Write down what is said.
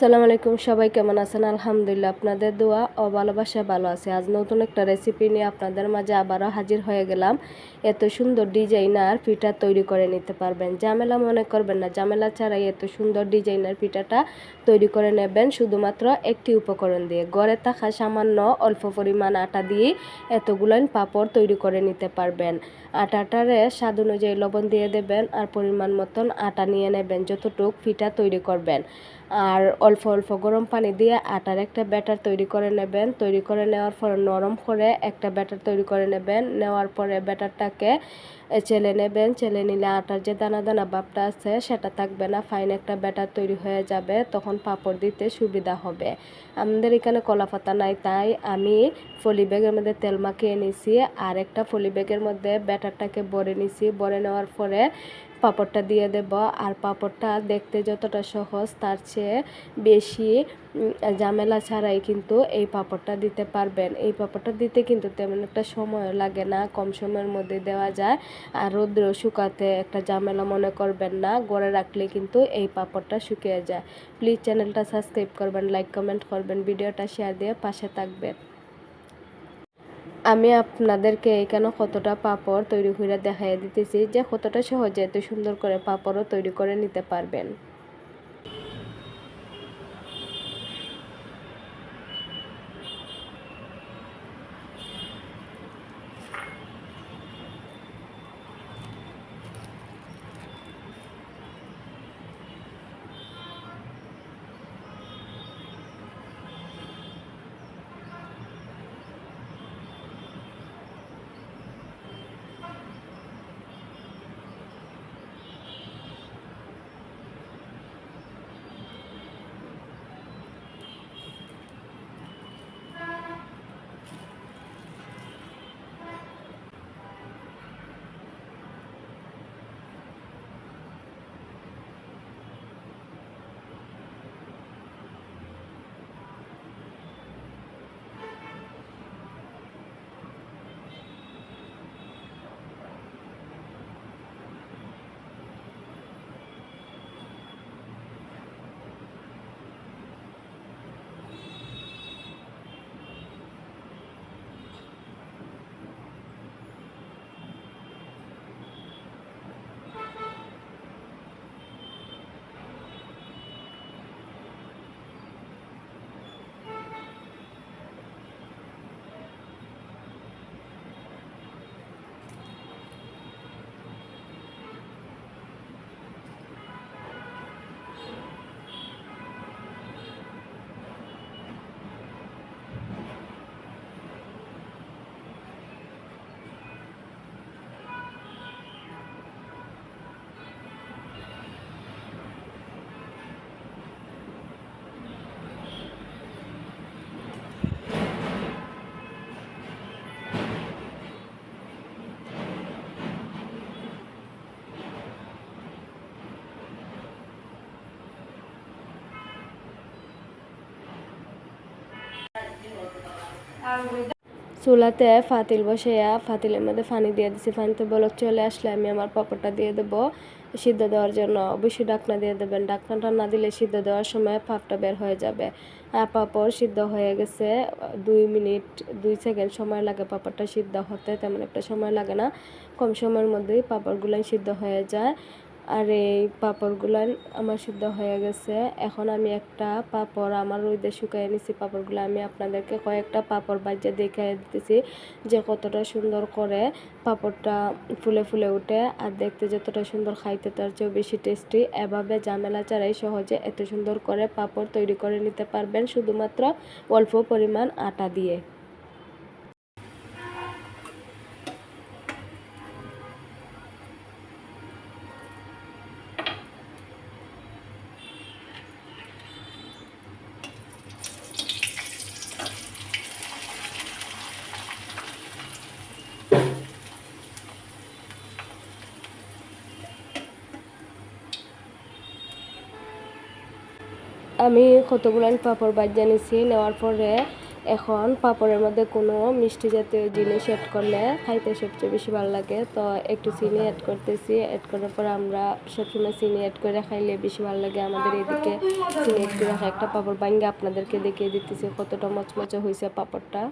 সালাম আলাইকুম, সবাই কেমন আছেন? আলহামদুলিল্লাহ, আপনাদের দোয়া ও ভালোবাসা ভালো আছে। আজ নতুন একটা রেসিপি নিয়ে আপনাদের মাঝে আবারও হাজির হয়ে গেলাম। এত সুন্দর ডিজাইনার পিঠা তৈরি করে নিতে পারবেন। ঝামেলা মনে করবেন না, ঝামেলা ছাড়াই এত সুন্দর ডিজাইনার পিঠাটা তৈরি করে নেবেন শুধুমাত্র একটি উপকরণ দিয়ে। গড়ে থাকা সামান্য অল্প পরিমাণ আটা দিয়ে এতগুলো পাপড় তৈরি করে নিতে পারবেন। আটাটারে স্বাদ অনুযায়ী লবণ দিয়ে দেবেন আর পরিমাণ মতন আটা নিয়ে নেবেন, যতটুক পিঠা তৈরি করবেন। আর অল্প অল্প গরম পানি দিয়ে আটার একটা ব্যাটার তৈরি করে নেবেন। তৈরি করে নেওয়ার পরে নরম করে একটা ব্যাটার তৈরি করে নেবেন। নেওয়ার পরে ব্যাটারটাকে চেলে নেবেন। চেলে নিলে আটার যে দানা দানা ভাবটা আছে সেটা থাকবে না ফাইন একটা ব্যাটার তৈরি হয়ে যাবে, তখন পাঁপড় দিতে সুবিধা হবে। আমাদের এখানে কলা পাতা নাই, তাই আমি ফলি ব্যাগের মধ্যে তেল মাখিয়ে নিছি। আর একটা ফলি ব্যাগের মধ্যে ব্যাটারটাকে ভরে নিছি। ভরে নেওয়ার পরে পাঁপড়টা দিয়ে দেব। আর পাঁপড়টা দেখতে যতটা সহজ, তার চেয়ে বেশি ঝামেলা ছাড়াই কিন্তু এই পাঁপড়টা দিতে পারবেন। এই পাঁপড়টা দিতে কিন্তু তেমন একটা সময় লাগে না, কম সময়ের মধ্যে দেওয়া যায়। আর রৌদ্র শুকাতে একটা ঝামেলা মনে করবেন না, গড়ে রাখলে কিন্তু এই পাঁপড়টা শুকিয়ে যায়। প্লিজ চ্যানেলটা সাবস্ক্রাইব করবেন, লাইক, কমেন্ট করবেন, ভিডিওটা শেয়ার দিয়ে পাশে থাকবেন। আমি আপনাদেরকে এখানে কতটা পাপড় তৈরি করে দেখাই দিতেছি, যে কতটা সহজে এত সুন্দর করে পাপড়ও তৈরি করে নিতে পারবেন। চুলাতে ফাতিল বসাইয়া ফাতিলের মধ্যে পানি দিয়ে দিছি। পানিতে বলক চলে আসলে আমি আমার পাপড়টা দিয়ে দেবো সিদ্ধ দেওয়ার জন্য। অবশ্যই ডাকনা দিয়ে দেবেন। ডাকনাটা না দিলে সিদ্ধ দেওয়ার সময় পাপটা বের হয়ে যাবে। আর পাপড় সিদ্ধ হয়ে গেছে। দুই মিনিট, দুই সেকেন্ড সময় লাগে পাপড়টা সিদ্ধ হতে। তেমন একটা সময় লাগে না। কম সময়ের মধ্যেই পাপড়গুলাই সিদ্ধ হয়ে যায়। আর এই পাঁপড়গুলো আমার সিদ্ধ হয়ে গেছে। এখন আমি একটা পাঁপড় আমার রোদে শুকিয়ে নিছি। পাঁপড়গুলো আমি আপনাদেরকে কয়েকটা পাঁপড় বাজিয়ে দেখে দিতেছি যে কতটা সুন্দর করে পাঁপড়টা ফুলে ফুলে উঠে আর দেখতে যতটা সুন্দর খাইতে তার চেয়েও বেশি টেস্টি এভাবে ঝামেলা ছাড়াই সহজে এত সুন্দর করে পাঁপড় তৈরি করে নিতে পারবেন শুধুমাত্র অল্প পরিমাণ আটা দিয়ে। আমি কতগুলো পাপড় বাদ জানিয়েছি নেওয়ার পরে এখন পাপড়ের মধ্যে কোনো মিষ্টি জাতীয় জিনিস অ্যাড করলে খাইতে সবচেয়ে বেশি ভালো লাগে। তো একটু চিনি অ্যাড করতেছি অ্যাড করার পর আমরা সবসময় চিনি অ্যাড করে খাইলে বেশি ভালো লাগে। আমাদের এদিকে চিনি অ্যাড করে একটা পাপড় বাঙ্গে আপনাদেরকে দেখিয়ে দিতেছি কতটা মচমচে হয়েছে পাপড়টা।